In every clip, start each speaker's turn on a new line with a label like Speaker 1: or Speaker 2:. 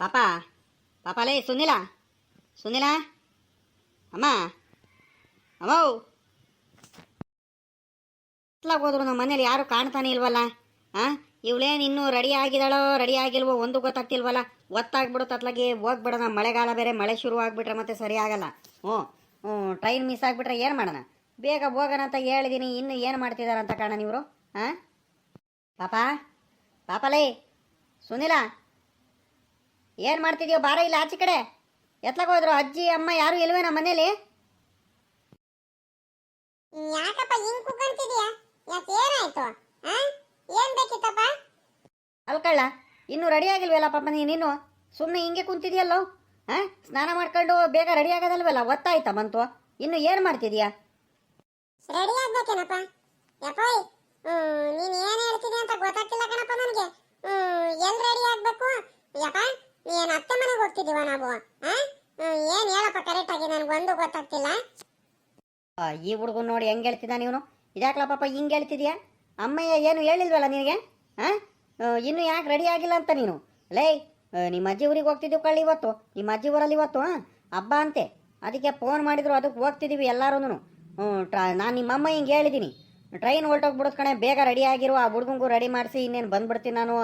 Speaker 1: ಪಾಪ ಲೇ ಸುನಿಲ. ಸುನಿಲ? ಅಮ್ಮ? ಅಮ್ಮವು ಹೋದ್ರು ನಮ್ಮ ಮನೇಲಿ, ಯಾರು ಕಾಣ್ತಾನೆ ಇಲ್ವಲ್ಲ? ಆ? ಇವಳೇನು ಇನ್ನೂ ರೆಡಿ ಆಗಿದಾಳೋ ರೆಡಿ ಆಗಿಲ್ವೋ ಒಂದು ಗೊತ್ತಾಗ್ತಿಲ್ವಲ್ಲ? ಒತ್ತಾಗ್ಬಿಡುತ್ತೆ ಅತ್ಲಾಗಿ ಹೋಗ್ಬಿಡೋಣ. ಮಳೆಗಾಲ ಬೇರೆ, ಮಳೆ ಶುರು ಆಗ್ಬಿಟ್ರೆ ಮತ್ತೆ ಸರಿ ಆಗಲ್ಲ. ಹ್ಞೂ ಹ್ಞೂ, ಟ್ರೈನ್ ಮಿಸ್ ಆಗಿಬಿಟ್ರೆ ಏನು ಮಾಡೋಣ? ಬೇಗ ಹೋಗೋಣ ಅಂತ ಹೇಳಿದ್ದೀನಿ ಇನ್ನು ಏನು ಮಾಡ್ತಿದ್ದಾರಂತ ಕಾಣ ಇವರು? ಹಾಂ ಪಾಪ? ಪಾಪಲೇ, ಸುನಿಲ? ಏನು ಮಾಡ್ತಿದ್ಯೋ ಬಾರ ಇಲ್ಲ ಆಚೆ ಕಡೆ. ಎತ್ಲಾಗ ಹೋದ್ರು ಅಜ್ಜಿ ಅಮ್ಮ ಯಾರು ಇಲ್ವೇ ನಮ್ಮ ಮನೇಲಿ?
Speaker 2: ಯಾಕಪ್ಪ ಹಿಂಗ್ ಕುಕ್ಕಂತಿದ್ಯಾ ಯಾಕೆ ಏನಾಯ್ತು ಏನ್ ಬೇಕಿತ್ತಪ್ಪ?
Speaker 1: ಅಲ್ಕಳ್ಳ ಇನ್ನೂ ರೆಡಿ ಆಗಿಲ್ವಲ್ಲ ಪಾಪ ನೀನು ಸುಮ್ಮನೆ ಹಿಂಗೆ ಕುಂತಿದ್ಯಲ್ಲೋ ಹಾ ಸ್ನಾನ ಮಾಡ್ಕೊಂಡು ಬೇಗ ರೆಡಿ ಆಗೋದಲ್ವಲ್ಲ ಒತ್ತಾಯ್ತಾ ಬಂತು? ಇನ್ನು ಏನು ಮಾಡ್ತಿದ್ಯಾ?
Speaker 2: ರೆಡಿ ಆಗ್ಬೇಕೇನಪ್ಪ? ಯಪ್ಪೋಯ್ ನೀನ್ ಏನ್ ಹೇಳ್ತಿದ್ಯಾ ಅಂತ ಗೊತ್ತಾಗ್ತಿಲ್ಲ ಕಣಪ್ಪ ನನಗೆ. ಹ್ಮ್ ಎಲ್ ರೆಡಿ ಆಗ್ಬೇಕು? ಯಪ್ಪ ನೀನ್ ಅತ್ತೆ ಮನೆಗೆ ಹೋಗ್ತಿದೀವ ನಾವು ಏನ್ ಹೇಳಪ್ಪ ಕರೆಕ್ಟ್ ಆಗಿ ಒಂದು ಗೊತ್ತಾಗ್ತಿಲ್ಲ?
Speaker 1: ಈ ಹುಡುಗನ್ ನೋಡಿ ಹೆಂಗ್ ಹೇಳ್ತಿದ್ದ ಇವನು ಇದ್ಯಾಕ್ಲ ಪಾಪ ಹಿಂಗೆ ಹೇಳ್ತಿದ್ಯಾ? ಅಮ್ಮಯ್ಯ ಏನು ಹೇಳಿಲ್ವಲ್ಲ ನಿನಗೆ? ಇನ್ನು ಯಾಕೆ ರೆಡಿ ಆಗಿಲ್ಲ ಅಂತ ನೀನು? ಲೇ ನಿಮ್ಮ ಅಜ್ಜಿ ಊರಿಗೆ ಹೋಗ್ತಿದ್ದೀವಿ ಕಳ್ಳಿ ಇವತ್ತು. ನಿಮ್ಮ ಅಜ್ಜಿ ಊರಲ್ಲಿ ಇವತ್ತು ಹಬ್ಬ ಅಂತೆ. ಅದಕ್ಕೆ ಫೋನ್ ಮಾಡಿದ್ರು, ಅದಕ್ಕೆ ಹೋಗ್ತಿದ್ದೀವಿ ಎಲ್ಲರೂ ಟ್ರಾ, ನಾನು ನಿಮ್ಮಮ್ಮ ಹಿಂಗೆ ಹೇಳಿದ್ದೀನಿ ಟ್ರೈನ್ ಹೊರಟೋಗ್ಬಿಡೋದು ಕಣೆ, ಬೇಗ ರೆಡಿ ಆಗಿರು, ಆ ಹುಡುಗಂಗೂ ರೆಡಿ ಮಾಡಿಸಿ, ಇನ್ನೇನು ಬಂದ್ಬಿಡ್ತೀನಿ ನಾನು.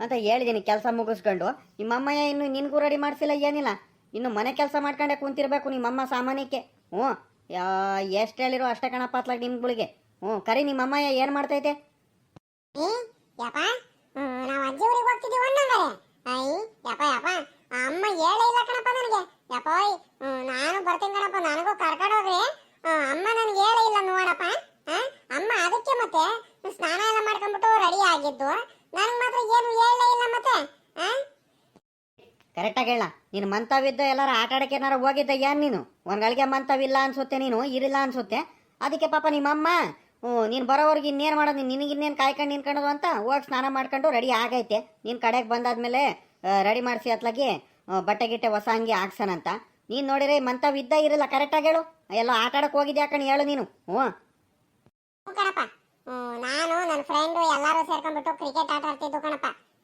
Speaker 1: ಅಂತ ಹೇಳಿದ್ದೀನಿ ಕೆಲಸ ಮುಗಿಸ್ಕೊಂಡು. ನಿಮ್ಮಮ್ಮಯ್ಯ ಇನ್ನು ನಿನಗೂ ರೆಡಿ ಮಾಡಿಸಿಲ್ಲ ಏನಿಲ್ಲ. ಇನ್ನು ಮನೆ ಕೆಲಸ ಮಾಡ್ಕೊಂಡೆ ಕುಂತಿರ್ಬೇಕು ನಿಮ್ಮಮ್ಮ ಸಾಮಾನ್ಯಕ್ಕೆ. ಹ್ಞೂ. ಎಷ್ಟು ಹೇಳಿರೋ ಅಷ್ಟೇ ಕಣಪ್ಪ ಪಾತ್ಲಾಗ ನಿಮ್ಗಳಿಗೆ. ಹ್ಞೂ. ಕರಿ ನಿಮ್ಮಮ್ಮಯ್ಯ ಏನು ಮಾಡ್ತೈತೆ?
Speaker 2: ಯಪ್ಪ. ಅಜ್ಜಿ ಊರಿಗೆ ಯಪ್ಪ ಯಪ್ಪ. ಅಮ್ಮ ಹೇಳೇ ಇಲ್ಲ ಕಣಪ್ಪ ನನಗೆ. ಯಪ್ಪೋಯ್ ಹ್ಮ್ ನಾನು ಬರ್ತೀನಿ ಕಣಪ್ಪ ನನಗೂ ಕರ್ಕೊಂಡು ಹೋಗ್ರಿ ಹ್ಮ್, ಅಮ್ಮ ನನಗೆ ಹೇಳೇ ಇಲ್ಲ ನೋಡಪ್ಪ ಆ, ಅಮ್ಮ ಅದಕ್ಕೆ ಮತ್ತೆ ಸ್ನಾನ ಎಲ್ಲ ಮಾಡ್ಕೊಂಡ್ಬಿಟ್ಟು ರೆಡಿ ಆಗಿದ್ದು ನನಗೆ ಮಾತ್ರ ಏನು ಹೇಳೇ ಇಲ್ಲ ಮತ್ತೆ ಆ
Speaker 1: ಕರೆಕ್ಟಾಗಿ ಹೇಳ. ನೀನು ಮಂತವಿದ್ದ ಎಲ್ಲಾರ ಆಟ ಆಡಕ್ಕೆ ಏನಾರ ಹೋಗಿದ್ದ ಏನು ನೀನು? ಒಂದ್ಗಳಿಗೆ ಮಂತವಿಲ್ಲ ಅನ್ಸುತ್ತೆ ನೀನು, ಇರಿಲ್ಲ ಅನ್ಸುತ್ತೆ. ಅದಕ್ಕೆ ಪಾಪ ನಿಮ್ಮಮ್ಮ, ಹ್ಞೂ, ನೀನು ಬರೋವರೆಗೆ ಇನ್ನೇನು ಮಾಡೋದು? ನಿನಗೆ ಇನ್ನೇನು ಕಾಯ್ಕೊಂಡು ನಿನ್ಕೊಂಡು ಅಂತ ಹೋಗಿ ಸ್ನಾನ ಮಾಡ್ಕೊಂಡು ರೆಡಿ ಆಗೈತೆ. ನೀನು ಕಡೆಗೆ ಬಂದಾದ್ಮೇಲೆ ರೆಡಿ ಮಾಡಿಸಿ ಅತ್ಲಾಗಿ ಬಟ್ಟೆ ಗಿಟ್ಟೆ ಹೊಸ ಅಂಗಿ ಹಾಕ್ಸನಂತ ನೀನು ನೋಡಿದ್ರೆ ಮಂತವಿದ್ದ ಇರಲ್ಲ, ಕರೆಕ್ಟಾಗಿ ಹೇಳು. ಎಲ್ಲ ಆಟ ಆಡಕ್ಕೆ ಹೋಗಿದ್ಯಾ ಕಣಿ, ಹೇಳು ನೀನು. ಹ್ಞೂ.
Speaker 2: ನಾನು ನನ್ನ ಫ್ರೆಂಡು ಎಲ್ಲರೂ ಸೇರ್ಕೊಂಡ್ಬಿಟ್ಟು ಕ್ರಿಕೆಟ್ ಆಟ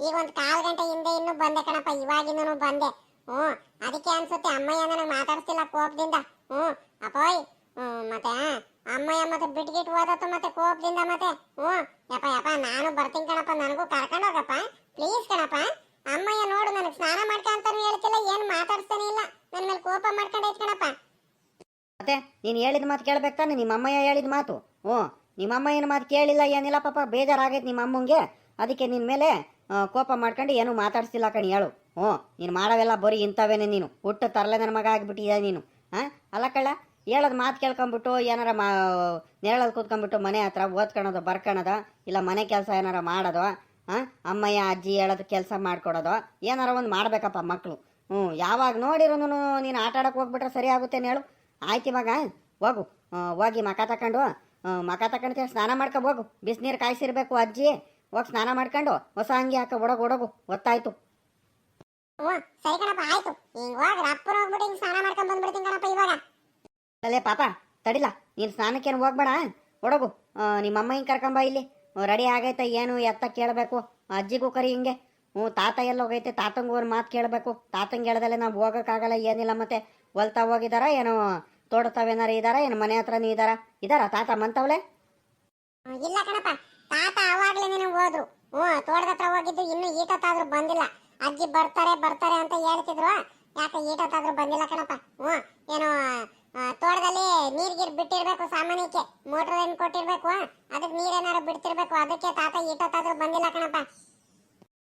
Speaker 2: ಈಗ ಒಂದು ಕಾಲು ಗಂಟೆ ಹಿಂದೆ ಇನ್ನೂ ಬಂದೆ ಕಣಪ್ಪ, ಇವಾಗಿಂದನೂ ಬಂದೆ. ಹ್ಞೂ, ಅದಕ್ಕೆ ಅನ್ಸುತ್ತೆ ಅಮ್ಮಯ್ಯ ನನಗೆ ಮಾತಾಡ್ತಿಲ್ಲ ಕೋಪದಿಂದ. ಹ್ಞೂ, ಅಪ್ಪಯ್, ಹ್ಞೂ, ಮತ್ತೆ ಅಮ್ಮಯ್ಯ ಮತ್ತೆ ಬಿಟ್ಗಿಟ್ ಓದತ್ತು ಮತ್ತೆ ಕೋಪದಿಂದ ಮತ್ತೆ. ಹ್ಞೂ, ಯಪ್ಪ ಯಪ್ಪ, ನಾನು ಬರ್ತೀನಿ ಕಣಪ್ಪ, ನನಗೂ ಕರ್ಕೊಂಡು ಹೋಗಪ್ಪ. ಪ್ಲೀಸ್ ಕಣಪ್ಪ, ಅಮ್ಮಯ್ಯ ನೋಡು, ನನಗೆ ಸ್ನಾನ ಮಾಡ್ಕ ಅಂತಾನು ಹೇಳ್ತಿಲ್ಲ, ಏನು ಮಾತಾಡ್ತಾನೆ ಇಲ್ಲ. ನನ್ನ ಮೇಲೆ ಕೋಪ ಮಾಡ್ಕೊಂಡೈತೆ ಕಣಪ್ಪ.
Speaker 1: ಮತ್ತೆ ನೀನು ಹೇಳಿದ ಮಾತು ಕೇಳ್ಬೇಕು ತಾನೆ, ನಿಮ್ಮ ಅಮ್ಮಯ್ಯ ಹೇಳಿದ ಮಾತು. ಹ್ಞೂ, ನಿಮ್ಮ ಏನು ಮಾತು ಕೇಳಿಲ್ಲ, ಏನಿಲ್ಲ ಪಾಪ, ಬೇಜಾರಾಗೈತೆ ನಿಮ್ಮ ಅಮ್ಮಂಗೆ. ಅದಕ್ಕೆ ನಿನ್ನ ಮೇಲೆ ಕೋಪ ಮಾಡ್ಕೊಂಡು ಏನು ಮಾತಾಡ್ಸಿಲ್ಲ ಕಣಿ ಹೇಳು. ಹ್ಞೂ ನೀನು ಮಾಡೋವೆಲ್ಲ ಬರೀ ಇಂಥವೇನೆ ನೀನು. ಹುಟ್ಟು ತರಲೆ ನನ್ನ ಮಗ ಆಗಿಬಿಟ್ಟಿದ್ಯಾ ನೀನು. ಹಾಂ ಅಲ್ಲ ಕಳ್ಳ ಹೇಳೋದು ಮಾತು ಕೇಳ್ಕೊಂಬಿಟ್ಟು ಏನಾರ ಮಾ ನೆರಳಲ್ಲಿ ಕೂತ್ಕೊಂಡ್ಬಿಟ್ಟು ಮನೆ ಹತ್ರ ಓದ್ಕೊಳೋದು ಬರ್ಕೊಳೋದು ಇಲ್ಲ ಮನೆ ಕೆಲಸ ಏನಾರ ಮಾಡೋದು ಹಾಂ ಅಮ್ಮಯ್ಯ ಅಜ್ಜಿ ಹೇಳೋದು ಕೆಲಸ ಮಾಡ್ಕೊಡೋದು ಏನಾರ ಒಂದು ಮಾಡಬೇಕಪ್ಪ ಮಕ್ಕಳು ಹ್ಞೂ ಯಾವಾಗ ನೋಡಿರೂ ನೀನು ಆಟ ಆಡೋಕೆ ಹೋಗ್ಬಿಟ್ರೆ ಸರಿ ಆಗುತ್ತೆ ಹೇಳು. ಆಯ್ತು ಇವಾಗ ಹೋಗು. ಹೋಗಿ ಮಕ ತಕೊಂಡು ಆ, ಮಕ ತಗೊಂಡು ಸ್ನಾನ ಮಾಡ್ಕೊ ಹೋಗು. ಬಿಸಿನೀರು ಕಾಯಿಸಿರ್ಬೇಕು ಅಜ್ಜಿ. ಹೋಗಿ ಸ್ನಾನ ಮಾಡ್ಕೊಂಡು ಹೊಸ ಅಂಗಿ ಹಾಕ ಒಡಗು ಒಡಗು. ಗೊತ್ತಾಯ್ತು
Speaker 2: ಹ್ಞೂ ಸರಿ ಕಣಪ್ಪ ಆಯ್ತು. ಹಿಂಗ್ ಅಪ್ಪನ ಹೋಗ್ಬಿಟ್ಟು ಹಿಂಗ್ ಸ್ನಾನ ಮಾಡ್ಕೊಂಡ್ ಬಂದ್ಬಿಡ್ತೀನಿ ಕಣಪ್ಪ ಇವಾಗ.
Speaker 1: ಅಲ್ಲೇ ಪಾಪ ತಡಿಲ್ಲ ನೀನು ಸ್ನಾನಕ್ಕೇನು ಹೋಗ್ಬೇಡ ಒಡಗು. ಆ, ನಿಮ್ಮ ಅಮ್ಮ ಹಿಂಗೆ ಕರ್ಕೊಂಬ ಇಲ್ಲಿ. ರೆಡಿ ಆಗೈತೆ ಏನು ಎತ್ತ ಕೇಳಬೇಕು. ಅಜ್ಜಿಗೂ ಕರಿ ಹಿಂಗೆ. ಹ್ಞೂ ತಾತ ಎಲ್ಲ ಹೋಗೈತೆ ತಾತಂಗೂ ಒಂದು ಮಾತು ಕೇಳಬೇಕು. ತಾತಂಗೆ ಹೇಳ್ದಲೆ ನಾವು ಹೋಗೋಕ್ಕಾಗಲ್ಲ ಏನಿಲ್ಲ ಮತ್ತೆ. ಹೊಲ್ತಾ ಹೋಗಿದಾರ ಏನೋ ತೋಟತಾವೇನಾರ ಇದಾರ ಏನು ಮನೆ ಹತ್ರನೇ ಇದಾರ? ಇದಾರ ತಾತ
Speaker 2: ಮಂತವಳೆ ಇಲ್ಲ ಕಣಪ್ಪ. ತಾತ ನೀನು ಹೋದ್ರು. ಹ್ಞೂ, ತೋಟದ ಹೋಗಿದ್ದು ಇನ್ನು ಈಟತ್ತಾದ್ರೂ ಬಂದಿಲ್ಲ. ಅಜ್ಜಿ ಬರ್ತಾರೆ ಬರ್ತಾರೆ ಅಂತ ಹೇಳ್ತಿದ್ರು. ಯಾಕೆ ಈಟತ್ತಾದ್ರೂ ಬಂದಿಲ್ಲ ಕಣಪ್ಪ? ಹ್ಞೂ, ಏನೋ ತೋಟದಲ್ಲಿ ನೀರ್ ಗೀರ್ ಬಿಟ್ಟಿರ್ಬೇಕು ಸಾಮಾನ್ಯಕ್ಕೆ. ಮೋಟರ್ ಏನ್ ಕೊಟ್ಟಿರ್ಬೇಕು? ಅದಕ್ಕೆ ನೀರೇನಾರು ಬಿಡ್ತಿರ್ಬೇಕು. ಅದಕ್ಕೆ ತಾತ ಈಟತ್ತಾದ್ರೂ ಬಂದಿಲ್ಲ ಕಣಪ್ಪ.